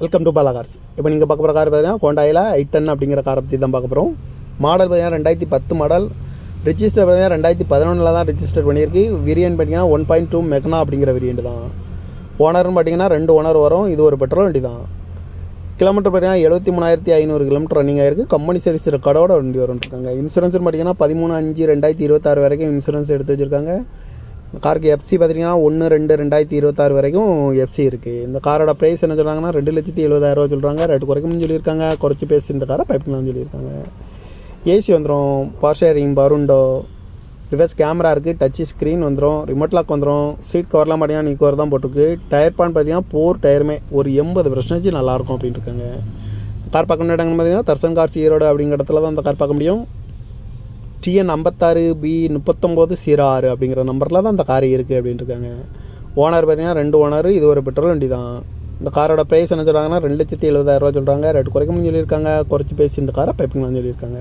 Welcome to Bala cars இப்போ நீங்கள் பார்க்க போகிற கார் பார்த்தீங்கன்னா ஹோண்டாயில் ஐ டென் அப்படிங்கிற காரை பற்றி தான் பார்க்க போகிறோம் மாடல் பார்த்தீங்கன்னா ரெண்டாயிரத்தி பத்து மாடல் ரிஜிஸ்டர் பார்த்தீங்கன்னா ரெண்டாயிரத்தி பதினொன்றில் தான் ரிஜிஸ்டர் பண்ணியிருக்கு. விரியன் பார்த்தீங்கன்னா ஒன் பாயிண்ட் டூ மெக்னா அப்படிங்கிற விரியன்ட் தான். ஓனர்னு பார்த்தீங்கன்னா ரெண்டு ஓனர் வரும். இது ஒரு பெட்ரோல் வண்டி தான். கிலோமீட்டர் பார்த்தீங்கன்னா எழுபத்தி மூணாயிரத்தி ஐநூறு கிலோமீட்டர் ரன்னிங் ஆயிருக்கு கம்பெனி சர்வீஸ் ரெக்கார்டோட வண்டி வரும் இருக்காங்க. இன்சூரன்ஸ் பார்த்தீங்கன்னா பதிமூணு அஞ்சு ரெண்டாயிரத்தி இருபத்தாறு வரைக்கும் இன்சூரன்ஸ் எடுத்து வச்சுருக்காங்க. காருக்கு எஃப்சி பார்த்தீங்கன்னா ஒன்று ரெண்டு ரெண்டாயிரத்தி இருபத்தாறு வரைக்கும் எஃப்சி இருக்குது இந்த காரோட ப்ரைஸ் என்ன சொல்கிறாங்கன்னா ரெண்டு லட்சத்தி எழுபதாயிரரூவா சொல்கிறாங்க ரெண்டு குறைக்கணும்னு சொல்லியிருக்காங்க. குறைச்சி பேசி இந்த காரை பைப்லாம் சொல்லியிருக்காங்க. ஏசி வந்துடும் பவர் ஷேரிங் பருண்டோ ரிவர்ஸ் கேமரா இருக்குது டச் ஸ்க்ரீன் வந்துடும் ரிமோட் லாக் வந்துடும் சீட் கவர்லாம் பார்த்தீங்கன்னா நீ கவர் தான் போட்டிருக்கு. டயர் பான் பார்த்தீங்கன்னா போர் டயருமே ஒரு எண்பது பர்சன்டேஜ் நல்லாயிருக்கும் அப்படின்னு இருக்காங்க. கார் பார்க்க வேண்டிய இடங்கள் பார்த்தீங்கன்னா தர்சன் கார் சீரோடு அப்படிங்கிற இடத்துல தான் அந்த கார் பார்க்க முடியும். டிஎன் ஐம்பத்தாறு பி முப்பத்தொம்போது சீரோ ஆறு அப்படிங்கிற நம்பரில் தான் அந்த கார் இருக்குது அப்படின்னு இருக்காங்க ஓனர் பார்த்தீங்கன்னா ரெண்டு ஓனர் இது ஒரு பெட்ரோல் வண்டி தான். இந்த காரோட ப்ரைஸ் என்ன சொல்கிறாங்கன்னா ரெண்டு லட்சத்தி எழுபதாயிரரூவா சொல்கிறாங்க ரேட் குறைக்க முடியும் சொல்லியிருக்காங்க. குறைச்சி பேசி இந்த காரை பைப்பிங்களான்னு சொல்லியிருக்காங்க.